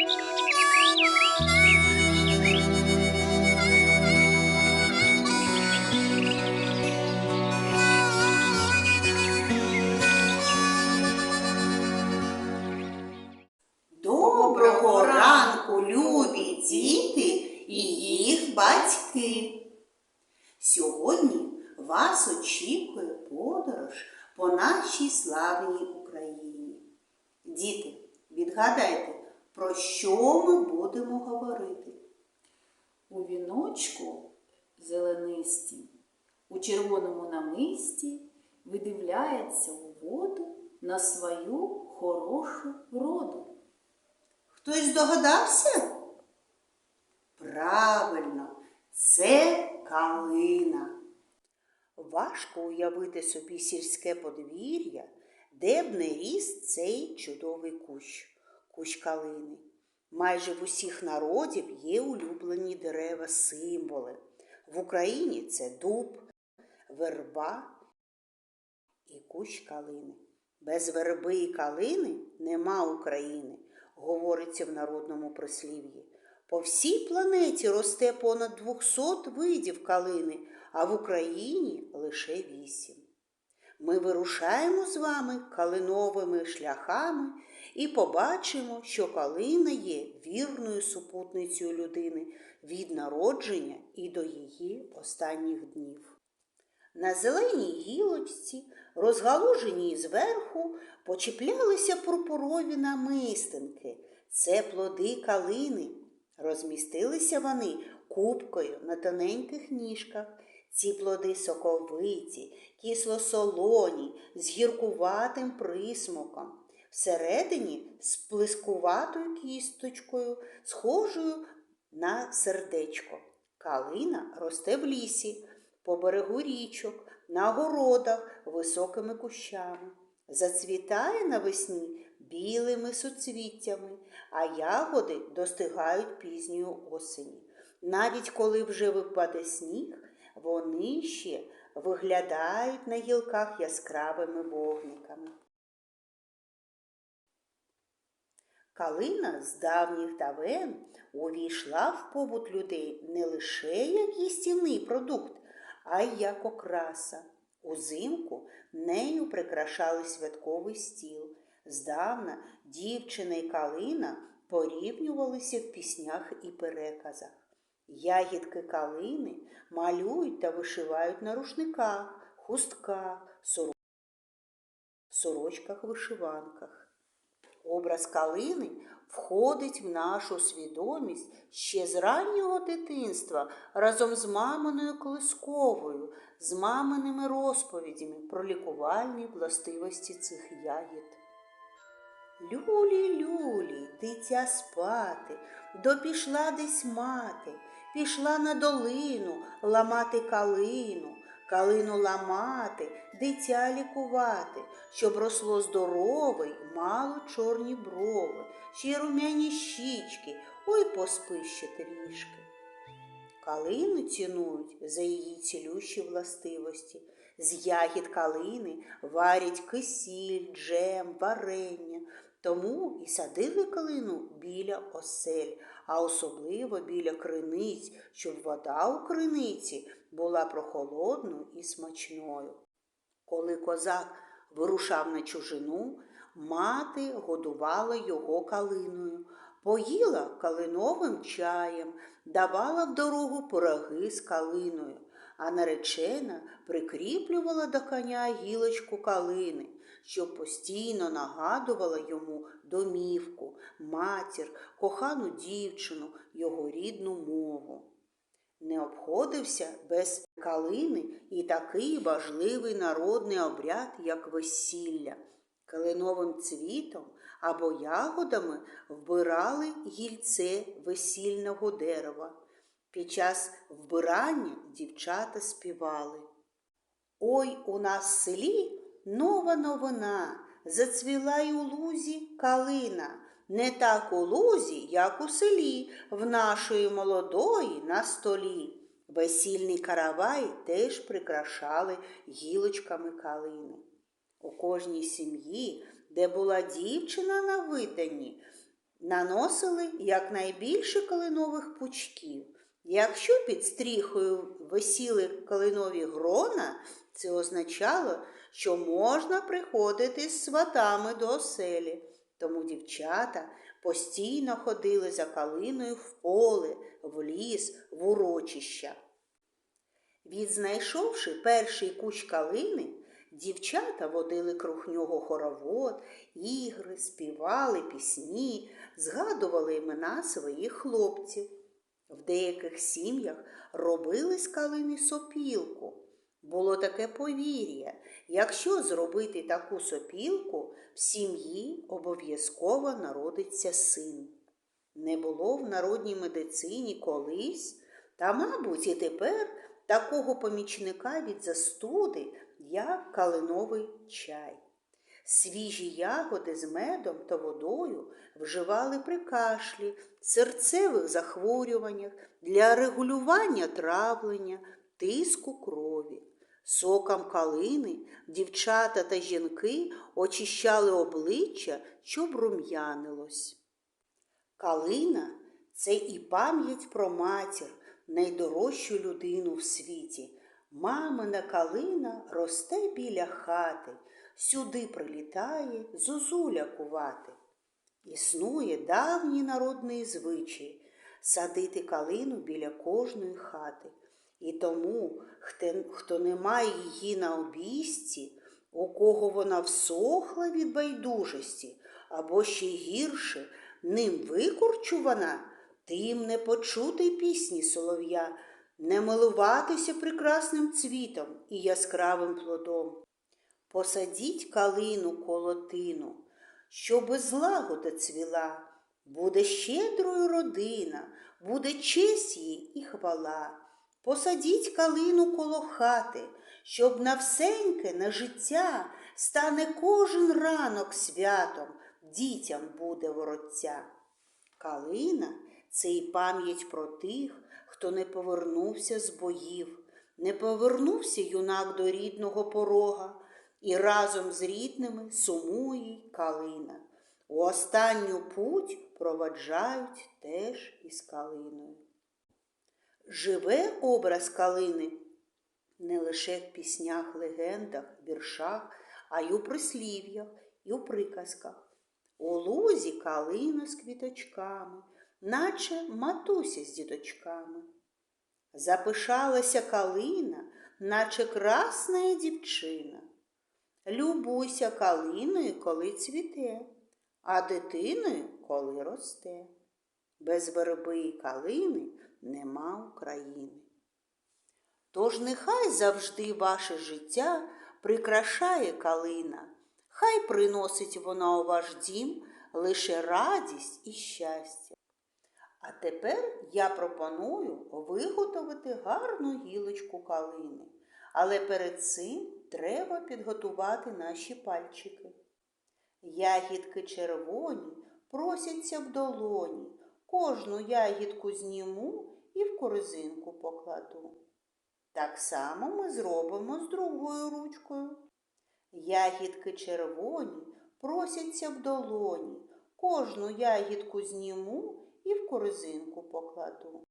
Доброго ранку, любі діти і їх батьки. Сьогодні вас очікує подорож по нашій славній Україні. Діти, відгадайте, про що ми будемо говорити? У віночку зеленисті, у червоному намисті видивляється у воду на свою хорошу вроду. Хтось здогадався? Правильно, це калина. Важко уявити собі сільське подвір'я, де б не ріс цей чудовий кущ, кущ калини. Майже в усіх народів є улюблені дерева, символи. В Україні це дуб, верба і кущ калини. Без верби і калини нема України, говориться в народному прислів'ї. По всій планеті росте понад 200 видів калини, а в Україні лише 8. Ми вирушаємо з вами калиновими шляхами і побачимо, що калина є вірною супутницею людини від народження і до її останніх днів. На зеленій гілочці, розгалуженій зверху, почіплялися пурпурові намистинки. Це плоди калини. Розмістилися вони купкою на тоненьких ніжках. Ці плоди соковиті, кисло-солоні, з гіркуватим присмаком. Всередині з плискуватою кісточкою, схожою на сердечко. Калина росте в лісі, по берегу річок, на городах, високими кущами. Зацвітає навесні білими суцвіттями, а ягоди достигають пізньої осені. Навіть коли вже випаде сніг, вони ще виглядають на гілках яскравими вогниками. Калина з давніх давен увійшла в побут людей не лише як їстівний продукт, а й як окраса. Узимку нею прикрашали святковий стіл. Здавна дівчина й калина порівнювалися в піснях і переказах. Ягідки калини малюють та вишивають на рушниках, хустках, соро- сорочках, вишиванках. Образ калини входить в нашу свідомість ще з раннього дитинства разом з маминою колисковою, з маминими розповідями про лікувальні властивості цих ягід. Люлі, люлі, дитя спати, допішла десь мати, пішла на долину ламати калину, калину ламати, дитя лікувати, щоб росло здорове й мало чорні брови, ще й румяні щічки, ой поспи ще трішки. Калину цінують за її цілющі властивості. З ягід калини варять кисіль, джем, варення. Тому і садили калину біля осель, а особливо біля криниць, щоб вода у криниці була прохолодною і смачною. Коли козак вирушав на чужину, мати годувала його калиною, поїла калиновим чаєм, давала в дорогу пироги з калиною, а наречена прикріплювала до коня гілочку калини, що постійно нагадувала йому домівку, матір, кохану дівчину, його рідну мову. Не обходився без калини і такий важливий народний обряд, як весілля. Калиновим цвітом або ягодами вбирали гільце весільного дерева. Під час вбирання дівчата співали. Ой, у нас в селі нова новина, зацвіла й у лузі калина. Не так у лузі, як у селі, в нашої молодої на столі. Весільний каравай теж прикрашали гілочками калини. У кожній сім'ї, де була дівчина на виданні, наносили якнайбільше калинових пучків. Якщо під стріхою висіли калинові грона, це означало, що можна приходити з сватами до оселі. Тому дівчата постійно ходили за калиною в поле, в ліс, в урочища. Відзнайшовши перший кущ калини, дівчата водили круг нього хоровод, ігри, співали пісні, згадували імена своїх хлопців. В деяких сім'ях робили з калини сопілку. Було таке повір'я, якщо зробити таку сопілку, в сім'ї обов'язково народиться син. Не було в народній медицині колись, та, мабуть, і тепер такого помічника від застуди, як калиновий чай. Свіжі ягоди з медом та водою вживали при кашлі, серцевих захворюваннях для регулювання травлення, тиску крові. Соком калини дівчата та жінки очищали обличчя, щоб рум'янилось. Калина це і пам'ять про матір, найдорожчу людину в світі. Мамина калина росте біля хати, сюди прилітає зозуля кувати. Існує давній народний звичай садити калину біля кожної хати. І тому, хто не має її на обійсті, у кого вона всохла від байдужості, або ще гірше, ним викорчувана, тим не почути пісні солов'я, не милуватися прекрасним цвітом і яскравим плодом. Посадіть калину колотину, щоби злагода цвіла, буде щедрою родина, буде честь їй і хвала. Посадіть калину коло хати, щоб на всеньке на життя стане кожен ранок святом, дітям буде воротця. Калина це і пам'ять про тих, хто не повернувся з боїв, не повернувся юнак до рідного порога, і разом з рідними сумує калина. У останню путь проваджають теж із калиною. Живе образ калини не лише в піснях, легендах, віршах, а й у прислів'ях і у приказках. У лузі калина з квіточками, наче матуся з діточками. Запишалася калина, наче красна дівчина. Любуйся калиною, коли цвіте, а дитиною, коли росте. Без верби і калини нема України. Тож нехай завжди ваше життя прикрашає калина, хай приносить вона у ваш дім лише радість і щастя. А тепер я пропоную виготовити гарну гілочку калини, але перед цим треба підготувати наші пальчики. Ягідки червоні просяться в долоні, кожну ягідку зніму і в корзинку покладу. Так само ми зробимо з другою ручкою. Ягідки червоні просяться в долоні, кожну ягідку зніму і в корзинку покладу.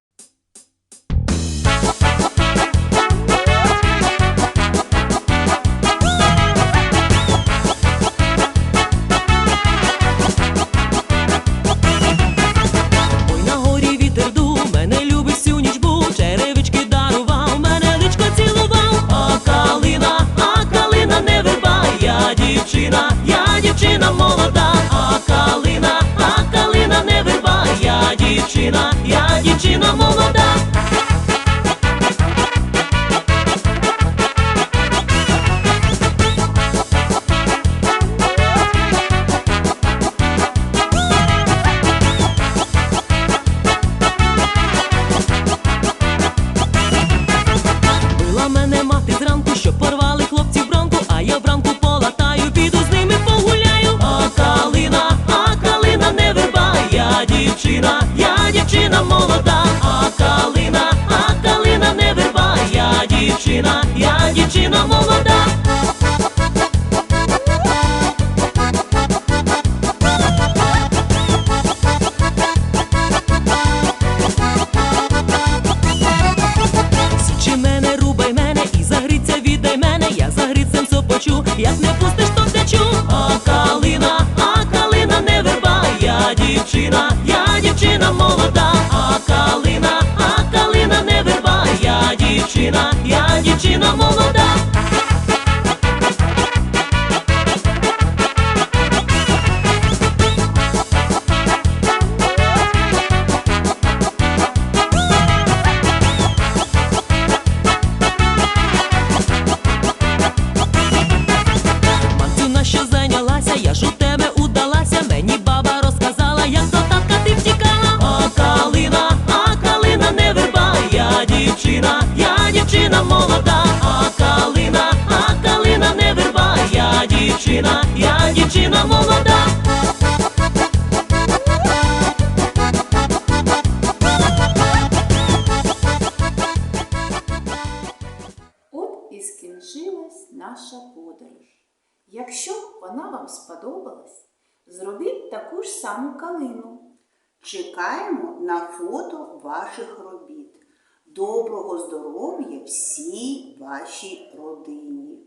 завершилась наша подорож. Якщо вона вам сподобалась, зробіть таку ж саму калину. Чекаємо на фото ваших робіт. Доброго здоров'я всій вашій родині.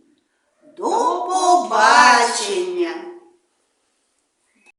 До побачення!